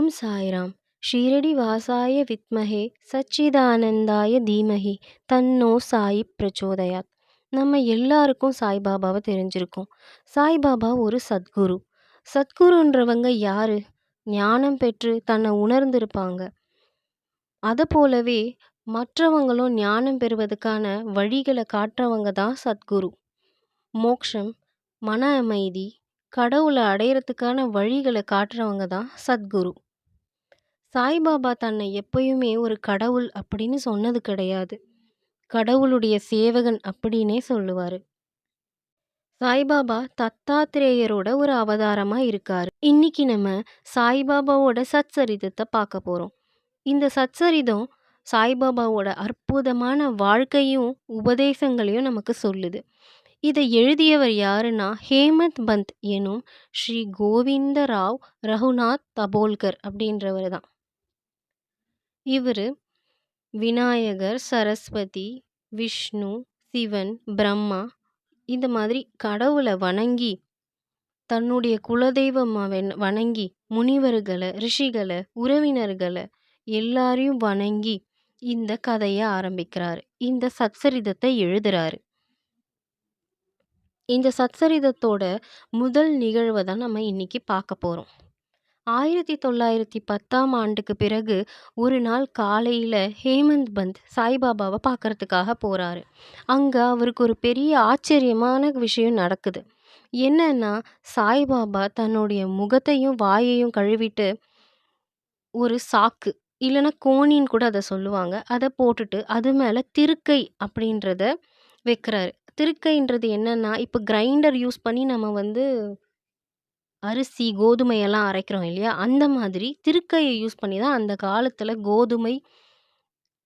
ஓம் சாய்ராம். ஷீரடி வாசாய வித்மஹே சச்சிதானந்தாய தீமஹி. தன்னோ சாயி பிரச்சோதயாத். நம்ம எல்லாருக்கும் சாய்பாபாவை தெரிஞ்சிருக்கோம். சாய்பாபா ஒரு சத்குரு. சத்குருன்றவங்க யாரு? ஞானம் பெற்று தன்னை உணர்ந்திருப்பாங்க. அதை போலவே மற்றவங்களும் ஞானம் பெறுவதற்கான வழிகளை காட்டுறவங்க தான் சத்குரு. மோக்ஷம் மன அமைதி கடவுளை அடையிறதுக்கான வழிகளை காட்டுறவங்க தான் சத்குரு. சாய்பாபா தன்னை எப்பயுமே ஒரு கடவுள் அப்படின்னு சொன்னது கிடையாது. கடவுளுடைய சேவகன் அப்படின்னே சொல்லுவார். சாய்பாபா தத்தாத்திரேயரோட ஒரு அவதாரமாக இருக்கார். இன்னைக்கு நம்ம சாய்பாபாவோட சச்சரிதத்தை பார்க்க போகிறோம் இந்த சச்சரிதம் சாய்பாபாவோட அற்புதமான வாழ்க்கையும் உபதேசங்களையும் நமக்கு சொல்லுது. இதை எழுதியவர் யாருன்னா ஹேமந்த் பந்த் எனும் ஸ்ரீ கோவிந்த ராவ் ரகுநாத் தபோல்கர் அப்படின்றவர் தான் இவர் விநாயகர் சரஸ்வதி விஷ்ணு சிவன் பிரம்மா இந்த மாதிரி கடவுளை வணங்கி தன்னுடைய குலதெய்வமாக வணங்கி முனிவர்களை ரிஷிகளை உறவினர்களை எல்லாரையும் வணங்கி இந்த கதையை ஆரம்பிக்கிறார். இந்த சத்சரிதத்தை எழுதுறாரு. இந்த சத்சரிதத்தோட முதல் நிகழ்வை தான் நம்ம இன்னைக்கு பார்க்க போகிறோம் ஆயிரத்தி தொள்ளாயிரத்தி பத்தாம் ஆண்டுக்கு பிறகு ஒரு நாள் காலையில் ஹேமந்த் பந்த் சாய்பாபாவை பார்க்கறதுக்காக போகிறாரு அங்கே அவருக்கு ஒரு பெரிய ஆச்சரியமான விஷயம் நடக்குது. என்னன்னா சாய்பாபா தன்னுடைய முகத்தையும் வாயையும் கழுவிட்டு ஒரு சாக்கு இல்லைன்னா கோணின்னு கூட அதை சொல்லுவாங்க. அதை போட்டுட்டு அது மேலே திருக்கை அப்படின்றத வைக்கிறாரு. திருக்கைன்றது என்னன்னா இப்போ கிரைண்டர் யூஸ் பண்ணி நம்ம வந்து அரிசி கோதுமையெல்லாம் அரைக்கிறோம் இல்லையா? அந்த மாதிரி திருக்கையை யூஸ் பண்ணி தான் அந்த காலத்தில் கோதுமை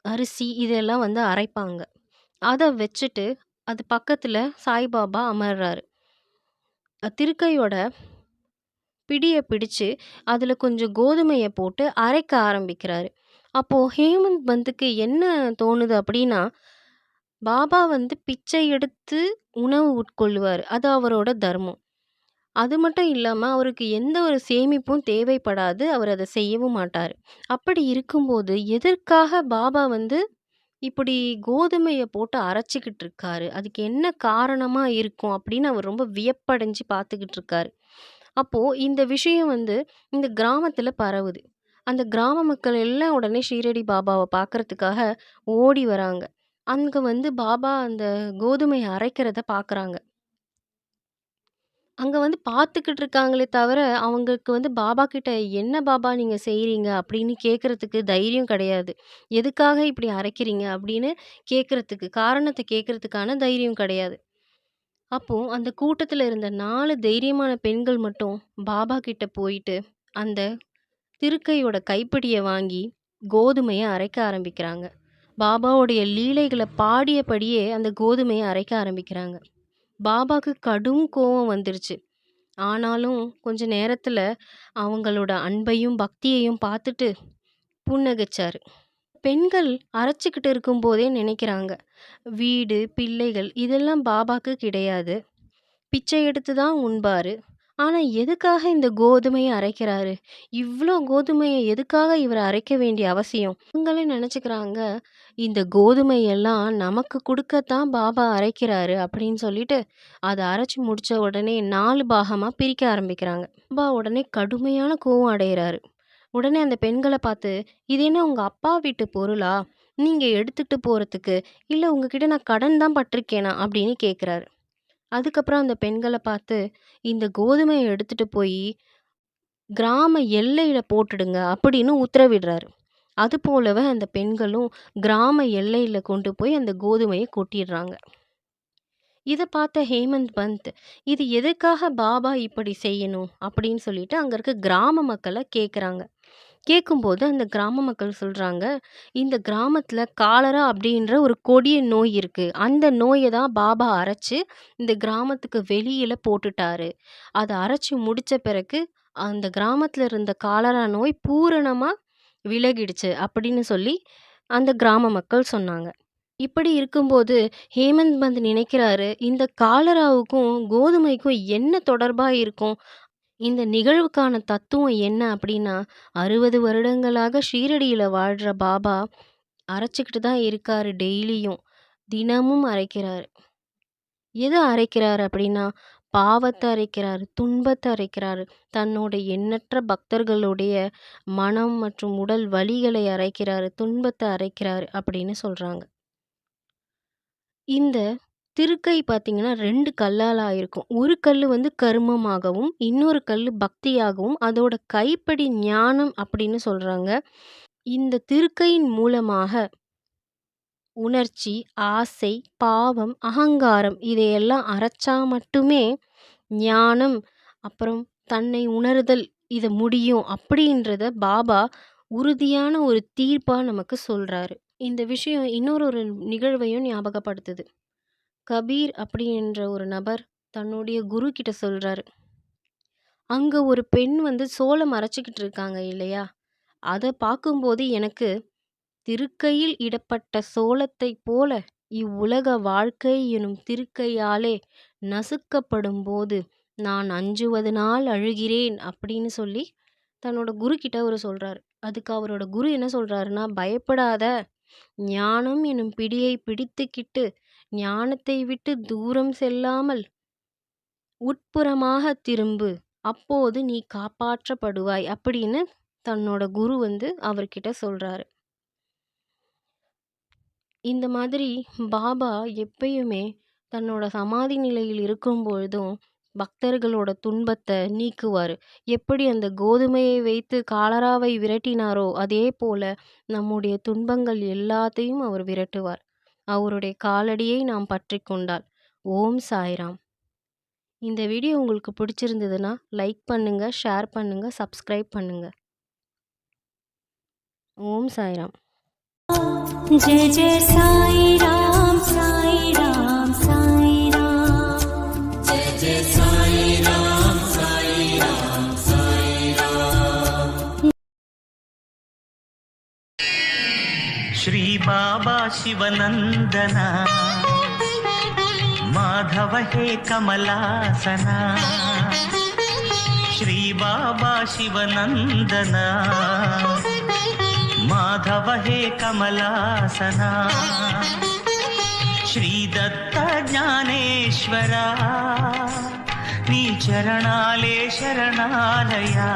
அரிசி இதெல்லாம் வந்து அரைப்பாங்க. அதை வச்சுட்டு அது பக்கத்தில் சாய்பாபா அமர்றாரு. திருக்கையோட பிடியை பிடிச்சு அதில் கொஞ்சம் கோதுமையை போட்டு அரைக்க ஆரம்பிக்கிறாரு. அப்போது ஹேமந்த் பந்துக்கு என்ன தோணுது அப்படின்னா பாபா வந்து பிச்சை எடுத்து உணவு உட்கொள்ளுவார் அது அவரோட தர்மம். அது மட்டும் இல்லாமல் அவருக்கு எந்த ஒரு சேமிப்பும் தேவைப்படாது. அவர் அதை செய்யவும் மாட்டார். அப்படி இருக்கும்போது எதற்காக பாபா வந்து இப்படி கோதுமையை போட்டு அரைச்சிக்கிட்டு இருக்காரு? அதுக்கு என்ன காரணமாக இருக்கும்? அப்படின்னு அவர் ரொம்ப வியப்படைஞ்சு பார்த்துக்கிட்டு இருக்காரு. அப்போது இந்த விஷயம் வந்து இந்த கிராமத்தில் பரவுது. அந்த கிராம மக்கள் எல்லாம் உடனே ஷீரடி பாபாவை பார்க்கறதுக்காக ஓடி வராங்க. அங்க வந்து பாபா அந்த கோதுமைய அரைக்கிறத பார்க்குறாங்க. அங்க வந்து பார்த்துக்கிட்டு இருக்காங்களே தவிர, அவங்களுக்கு வந்து பாபா கிட்ட, "என்ன பாபா நீங்க செய்றீங்க?" அப்படின்னு கேட்கறதுக்கு தைரியம் கிடையாது. "எதுக்காக இப்படி அரைக்கிறீங்க?" அப்படின்னு கேட்கறதுக்கு, காரணத்த கேட்கறதுக்கான தைரியம் கிடையாது. அப்போ அந்த கூட்டத்துல இருந்த 4 தைரியமான பெண்கள் மட்டும் பாபா கிட்ட போயிட்டு, அந்த திருக்கையோட கைப்பிடிய வாங்கி கோதுமைய அரைக்க ஆரம்பிக்கிறாங்க. பாபாவுடைய லீலைகளை பாடியபடியே அந்த கோதுமையை அரைக்க ஆரம்பிக்கிறாங்க பாபாவுக்கு கடும் கோபம் வந்துருச்சு. ஆனாலும் கொஞ்ச நேரத்தில் அவங்களோட அன்பையும் பக்தியையும் பார்த்துட்டு புன்னகைச்சாரு. பெண்கள் அரைச்சிக்கிட்டு இருக்கும்போதே நினைக்கிறாங்க. வீடு பிள்ளைகள் இதெல்லாம் பாபாக்கு கிடையாது. பிச்சை எடுத்து தான் உண்பார். ஆனா எதுக்காக இந்த கோதுமையை அரைக்கிறாரு? இவ்வளோ கோதுமையை எதுக்காக இவர் அரைக்க வேண்டிய அவசியம்? இவங்களே நினச்சிக்கிறாங்க இந்த கோதுமை எல்லாம் நமக்கு கொடுக்கத்தான் பாபா அரைக்கிறாரு அப்படின்னு சொல்லிட்டு அதை அரைச்சி முடிச்ச உடனே நாலு பாகமாக பிரிக்க ஆரம்பிக்கிறாங்க. பாபா உடனே கடுமையான கோவம் அடைகிறாரு உடனே அந்த பெண்களை பார்த்து இது என்ன உங்கள் அப்பா வீட்டு பொருளா? நீங்கள் எடுத்துகிட்டு போகிறதுக்கு இல்லை உங்ககிட்ட நான் கடன் தான் பட்டிருக்கேனா? அப்படின்னு கேட்குறாரு அதுக்கப்புறம் அந்த பெண்களை பார்த்து இந்த கோதுமையை எடுத்துட்டு போய் கிராம எல்லையில் போட்டுடுங்க அப்படின்னு உத்தரவிடுறாரு. அது போலவே அந்த பெண்களும் கிராம எல்லையில் கொண்டு போய் அந்த கோதுமையை கொட்டிடுறாங்க. இதை பார்த்த ஹேமந்த் பந்த் இது எதுக்காக பாபா இப்படி செய்யணும்? அப்படின்னு சொல்லிட்டு அங்கே இருக்க கிராம மக்களை கேட்குறாங்க கேட்கும்போது அந்த கிராம மக்கள் சொல்றாங்க இந்த கிராமத்துல காலரா அப்படின்ற ஒரு கொடிய நோய் இருக்கு அந்த நோயை தான் பாபா அரைச்சு இந்த கிராமத்துக்கு வெளியில போட்டுட்டாரு அதை அரைச்சி முடிச்ச பிறகு அந்த கிராமத்துல இருந்த காலரா நோய் பூரணமா விலகிடுச்சு அப்படின்னு சொல்லி அந்த கிராம மக்கள் சொன்னாங்க. இப்படி இருக்கும்போது ஹேமந்த் பந்த் நினைக்கிறாரு, இந்த காலராவுக்கும், கோதுமைக்கும் என்ன தொடர்பா இருக்கும்? இந்த நிகழ்வுக்கான தத்துவம் என்ன அப்படின்னா, 60 வருடங்களாக ஷீரடியில வாழ்ற பாபா, அரைச்சுக்கிட்டு தான் இருக்காரு டெய்லியும். தினமும் அரைக்கிறாரு. எத அரைக்கிறாரு அப்படின்னா, பாவத்த அரைக்கிறாரு, துன்பத்த அரைக்கிறாரு. தன்னோட எண்ணற்ற பக்தர்களுடைய மனம் மற்றும் உடல் வலிகளை அரைக்கிறாரு, துன்பத்த அரைக்கிறாரு அப்படின்னு சொல்றாங்க. இந்த திருக்கை பார்த்தீங்கன்னா ரெண்டு கல்லால் ஆயிருக்கும். ஒரு கல் வந்து கருமமாகவும், இன்னொரு கல் பக்தியாகவும், அதோட கைப்படி ஞானம் அப்படின்னு சொல்கிறாங்க இந்த திருக்கையின் மூலமாக உணர்ச்சி, ஆசை, பாவம், அகங்காரம் இதையெல்லாம் அரைச்சா மட்டுமே ஞானம், அப்புறம் தன்னை உணர்தல் இதை முடியும் அப்படின்றத பாபா உறுதியான ஒரு தீர்ப்பாக நமக்கு சொல்கிறாரு இந்த விஷயம் இன்னொரு ஒரு நிகழ்வையும் ஞாபகப்படுத்துது. கபீர் அப்படின்ற ஒரு நபர் தன்னுடைய குரு கிட்ட சொல்கிறாரு அங்கே ஒரு பெண் வந்து சோளம் அரைச்சுக்கிட்டு இருக்காங்க இல்லையா? அதை பார்க்கும்போது எனக்கு திருக்கையில் இடப்பட்ட சோளத்தைப் போல இவ்வுலக வாழ்க்கை எனும் திருக்கையாலே நசுக்கப்படும்போது நான் அஞ்சுவதனால் அழுகிறேன் அப்படின்னு சொல்லி தன்னோட குரு கிட்ட அவர் சொல்கிறார் அதுக்கு அவரோட குரு என்ன சொல்கிறாருன்னா பயப்படாத! ஞானம் எனும் பிடியை பிடித்துக்கிட்டு ஞானத்தை விட்டு தூரம் செல்லாமல் உட்புறமாக திரும்பு. அப்போது நீ காப்பாற்றப்படுவாய் அப்படின்னு தன்னோட குரு வந்து அவர்கிட்ட சொல்கிறாரு இந்த மாதிரி பாபா எப்பயுமே தன்னோட சமாதி நிலையில் இருக்கும்பொழுதும் பக்தர்களோட துன்பத்தை நீக்குவார் எப்படி அந்த கோதுமையை வைத்து காலராவை விரட்டினாரோ, அதே போல நம்முடைய துன்பங்கள் எல்லாத்தையும் அவர் விரட்டுவார். அவருடைய காலடியை நாம் பற்றி கொண்டால் ஓம் சாய்ராம். இந்த வீடியோ உங்களுக்கு பிடிச்சிருந்ததுன்னா லைக் பண்ணுங்கள் ஷேர் பண்ணுங்கள் சப்ஸ்கிரைப் பண்ணுங்கள் ஓம் சாய்ராம். ஜெய ஜெய சாய்ராம். శ్రీ బాబా శివనందన మాధవ హే కమలాసన. శ్రీ బాబా శివనందన మాధవ హే కమలాసన. శ్రీ దత్త జ్ఞానేశ్వర నీ చరణాలే శరణాలయా.